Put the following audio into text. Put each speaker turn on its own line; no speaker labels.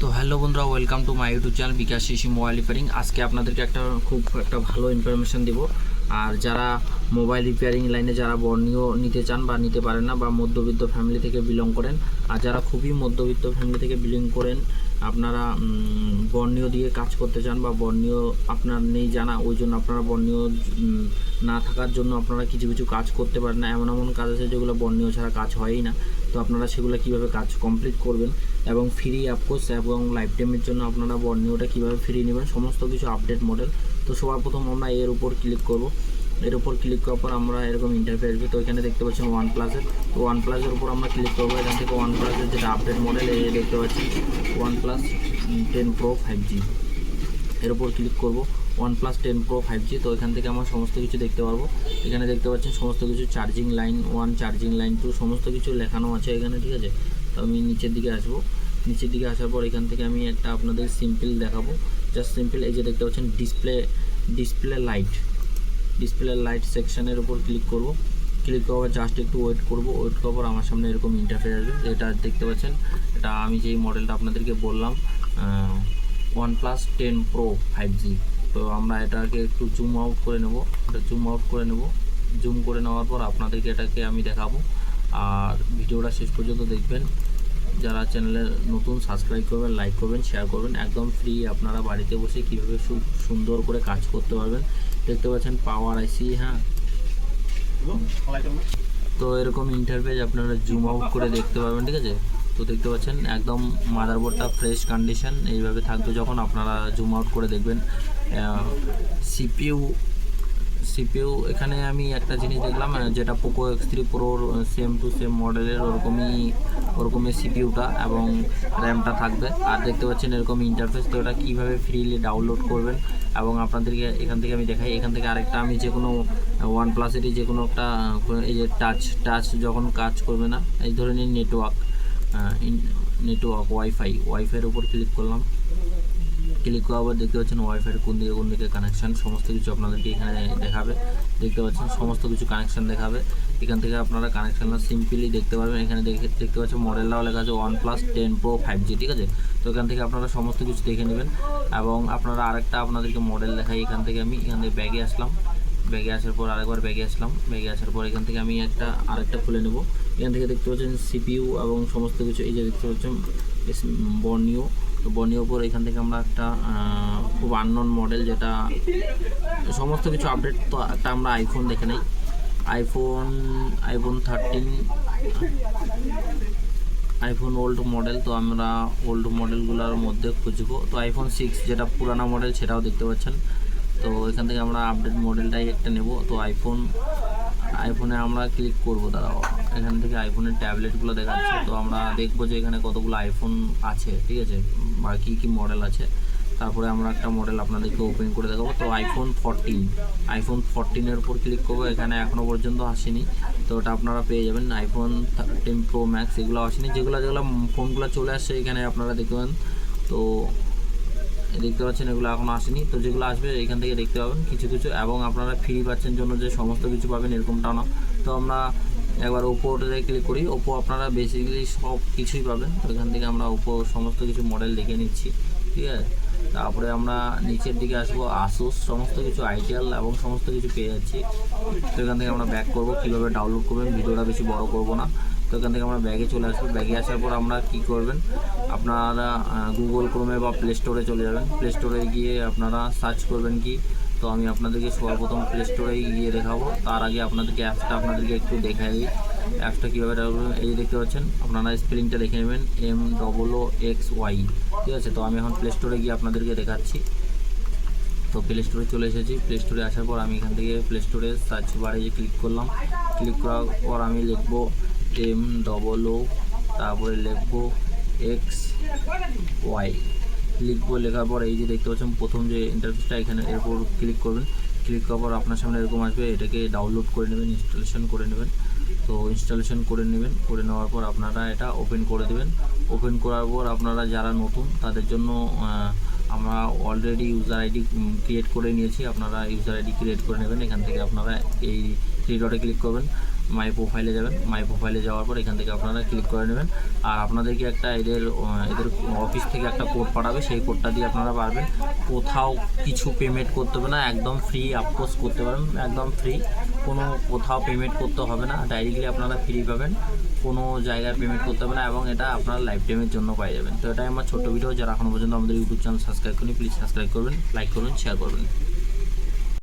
তো হ্যালো বন্ধুরা welcome to my YouTube channel Bikash শিশি মোবাইল রিপেয়ারিং আজকে আপনাদেরকে একটা খুব একটা ভালো ইনফরমেশন দিব। আর যারা মোবাইল রিপেয়ারিং লাইনে যারা বর্ণীয় নিতে চান বা নিতে পারেন না বা মধ্যবিত্ত ফ্যামিলি থেকে বিলং করেন, আর যারা খুবই মধ্যবিত্ত ফ্যামিলি থেকে বিলং করেন, আপনারা বর্ণীয় দিয়ে কাজ করতে চান বা বর্ণীয় আপনার নেই জানা, ওই জন্য আপনারা বর্ণীয় না থাকার জন্য আপনারা কিছু কিছু কাজ করতে পারেন না। এমন এমন কাজ আছে যেগুলো বর্ণীয় ছাড়া কাজ হয়ই না। তো আপনারা সেগুলো কীভাবে কাজ কমপ্লিট করবেন এবং ফ্রি অ্যাপকোর্স এবং লাইফ টাইমের জন্য আপনারা বর্ণীয়টা কীভাবে ফ্রি নেবেন, সমস্ত কিছু আপডেট মডেল তো সবার প্রথম আমরা এর উপর ক্লিক করব। এর উপর ক্লিক করার পর আমরা এরকম ইন্টারফেস আসবে তো এখানে দেখতে পাচ্ছেন ওয়ান প্লাসের তো ওয়ান প্লাসের উপর আমরা ক্লিক করব। এখান থেকে ওয়ান প্লাসের যেটা আপডেট মডেল এই দেখতে পাচ্ছি OnePlus ten pro five G এর উপর ক্লিক করব। OnePlus ten pro five G তো এখান থেকে আমরা সমস্ত কিছু দেখতে পারব। এখানে দেখতে পাচ্ছেন সমস্ত কিছু charging line one charging line two সমস্ত কিছু লেখানো আছে এখানে, ঠিক আছে? তো আমি নিচের দিকে আসব। নিচের দিকে আসার পর এখান থেকে আমি একটা আপনাদের সিম্পল দেখাবো। জাস্ট সিম্পল এই যে দেখতে পাচ্ছেন display display light display light সেকশনের উপর ক্লিক করব। ক্লিক করার জাস্ট একটু ওয়েট করব। ওয়েট করার পর আমার সামনে এরকম ইন্টারফেস আসবে। এটা দেখতে পাচ্ছেন, এটা আমি যেই মডেলটা আপনাদেরকে বললাম OnePlus ten pro five G তো আমরা এটাকে একটু জুম আউট করে নেব। এটা জুম আউট করে নেব। জুম করে নেওয়ার পর আপনাদেরকে এটাকে আমি দেখাবো। আর ভিডিওটা শেষ পর্যন্ত দেখবেন। যারা চ্যানেলে নতুন সাবস্ক্রাইব করবেন লাইক করবেন শেয়ার করবেন। একদম ফ্রি আপনারা বাড়িতে বসে কীভাবে সুন্দর করে কাজ করতে পারবেন। দেখতে পাচ্ছেন পাওয়ার আইসি হ্যাঁ? তো এরকম ইন্টারফেস আপনারা জুম আউট করে দেখতে পাবেন ঠিক আছে? তো দেখতে পাচ্ছেন একদম মাদারবোর্ডটা ফ্রেশ কন্ডিশন এইভাবে থাকবে। যখন আপনারা জুম আউট করে দেখবেন সিপিইউ সিপিইউ, এখানে আমি একটা জিনিস দেখলাম যেটা পোকো এক্স থ্রি প্রোর সেম টু সেম মডেলের ওরকমই ওরকমই সিপিইউটা এবং র্যামটা থাকবে। আর দেখতে পাচ্ছেন এরকম ইন্টারফেস তো ওটা কীভাবে ফ্রিলি ডাউনলোড করবেন? এবং আপনাদেরকে এখান থেকে আমি দেখাই। এখান থেকে আরেকটা, আমি যে কোনো ওয়ান প্লাসেরই যে কোনো একটা এই যে টাচ টাচ যখন কাজ করবে না, এই ধরে নিন নেটওয়ার্ক নেটওয়ার্ক ওয়াইফাই ওয়াইফাইয়ের উপর ক্লিক করলাম। ক্লিক করার পর দেখতে পাচ্ছেন ওয়াইফাই কোন দিকে কোন দিকে কানেকশান সমস্ত কিছু আপনাদেরকে এখানে দেখাবে। দেখতে পাচ্ছেন সমস্ত কিছু কানেকশান দেখাবে। এখান থেকে আপনারা কানেকশানটা সিম্পলি দেখতে পারবেন। এখানে দেখে, দেখতে পাচ্ছেন মডেলটাও লেখা আছে OnePlus ten pro five G ঠিক আছে? তো এখান থেকে আপনারা সমস্ত কিছু দেখে নেবেন। এবং আপনারা আরেকটা আপনাদেরকে মডেল দেখাই। এখান থেকে আমি, এখান থেকে ব্যাগে আসলাম। ব্যাগে আসার পর আরেকবার ব্যাগে আসলাম। ব্যাগে আসার পর এখান থেকে আমি একটা, আরেকটা খুলে নেব। এখান থেকে দেখতে পাচ্ছেন সিপিইউ এবং সমস্ত কিছু। এই যে দেখতে পাচ্ছেন বর্ণীয় তো বর্ণীয় পর এখান থেকে আমরা একটা খুব আননোন মডেল যেটা সমস্ত কিছু আপডেট তো একটা আমরা আইফোন দেখে নেই। IPhone iPhone thirteen iPhone old model তো আমরা ওল্ড মডেলগুলোর মধ্যে খুঁজবো। তো আইফোন সিক্স যেটা পুরানো মডেল সেটাও দেখতে পাচ্ছেন। তো এখান থেকে আমরা আপডেট মডেলটাই একটা নেব। তো আইফোন আইফোনে আমরা ক্লিক করব, দাঁড়াও। এখান থেকে আইফোনের ট্যাবলেটগুলো দেখাচ্ছে। তো আমরা দেখব যে এখানে কতগুলো আইফোন আছে, ঠিক আছে? বা কী কী মডেল আছে। তারপরে আমরা একটা মডেল আপনাদেরকে ওপেন করে দেখাবো। তো আইফোন ফোরটিন আইফোন ফোরটিনের উপর ক্লিক করব। এখানে এখনও পর্যন্ত আসেনি। তো ওটা আপনারা পেয়ে যাবেন। আইফোন থার্টিন প্রো ম্যাক্স এগুলো আসেনি। যেগুলো যেগুলো ফোনগুলো চলে আসছে, এখানে আপনারা দেখতে পাবেন। তো দেখতে পাচ্ছেন, এগুলো এখনও আসেনি। তো যেগুলো আসবে, এখান থেকে দেখতে পাবেন কিছু কিছু। এবং আপনারা ফ্রি পাচ্ছেন জন্য যে সমস্ত কিছু পাবেন, এরকমটাও না। তো আমরা একবার ওপোতে ক্লিক করি। ওপো আপনারা বেসিক্যালি সব কিছুই পাবেন। তো এখান থেকে আমরা ওপো সমস্ত কিছু মডেল দেখে নিচ্ছি। ঠিক আছে? তারপরে আমরা নিচের দিকে আসব আসুস সমস্ত কিছু আইটেল এবং সমস্ত কিছু পেয়ে যাচ্ছি। তো এখান থেকে আমরা ব্যাক করব, কীভাবে ডাউনলোড করবেন? ভিডিওটা বেশি বড় করব না। তো এখান থেকে আমরা ব্যাগে চলে আসব। ব্যাগে আসার পর আমরা কি করবেন? আপনারা গুগল ক্রোমে বা প্লে স্টোরে চলে যাবেন। প্লে স্টোরে গিয়ে আপনারা সার্চ করবেন কি? তো আমি আপনাদেরকে সর্বপ্রথম প্লে স্টোরে গিয়ে দেখাবো। তার আগে আপনাদেরকে অ্যাপসটা আপনাদেরকে একটু দেখাই অ্যাপসটা কীভাবে ডাউনলোড এই যে দেখতে পাচ্ছেন, আপনারা স্পেলিংটা দেখে নেবেন M double O X Y ঠিক আছে? তো আমি এখন প্লে স্টোরে গিয়ে আপনাদেরকে দেখাচ্ছি। তো প্লে স্টোরে চলে এসেছি। প্লে স্টোরে আসার পর আমি এখান থেকে প্লে স্টোরে সার্চ বারে যে ক্লিক করলাম। ক্লিক করার পর আমি লিখব এম ডবল ও তারপরে লিখব এক্স ওয়াই লিখব, লেখার পর এই যে দেখতে পাচ্ছেন, প্রথম যে ইন্টারফেসটা এখানে এর উপর ক্লিক করবেন। ক্লিক করার পর আপনার সামনে এরকম আসবে, এটাকে ডাউনলোড করে নেবেন ইনস্টলেশন করে নেবেন। তো ইনস্টলেশন করে নেবেন। করে নেওয়ার পর আপনারা এটা ওপেন করে দেবেন। ওপেন করার পর আপনারা যারা নতুন, তাদের জন্য আমরা অলরেডি ইউজার আইডি ক্রিয়েট করে নিয়েছি। আপনারা ইউজার আইডি ক্রিয়েট করে নেবেন। এখান থেকে আপনারা এই থ্রি ডটে ক্লিক করবেন। মাই প্রোফাইলে যাবেন। মাই প্রোফাইলে যাওয়ার পর এখান থেকে আপনারা ক্লিক করে নেবেন। আর আপনাদেরকে একটা এদের এদের অফিস থেকে একটা কোড পাঠাবে। সেই কোডটা দিয়ে আপনারা পারবেন। কোথাও কিছু পেমেন্ট করতে হবে না। একদম ফ্রি আপোজ করতে পারেন। একদম ফ্রি কোনো কোথাও পেমেন্ট করতে হবে না। ডাইরেক্টলি আপনারা ফ্রি পাবেন। কোনো জায়গায় পেমেন্ট করতে হবে না এবং এটা আপনারা লাইফ টাইমের জন্য পাই যাবেন। তো এটাই আমার ছোটো ভিডিও যারা এখনও পর্যন্ত আমাদের ইউটিউব চ্যানেল সাবস্ক্রাইব করুন প্লিজ সাবস্ক্রাইব করবেন লাইক করুন শেয়ার করবেন।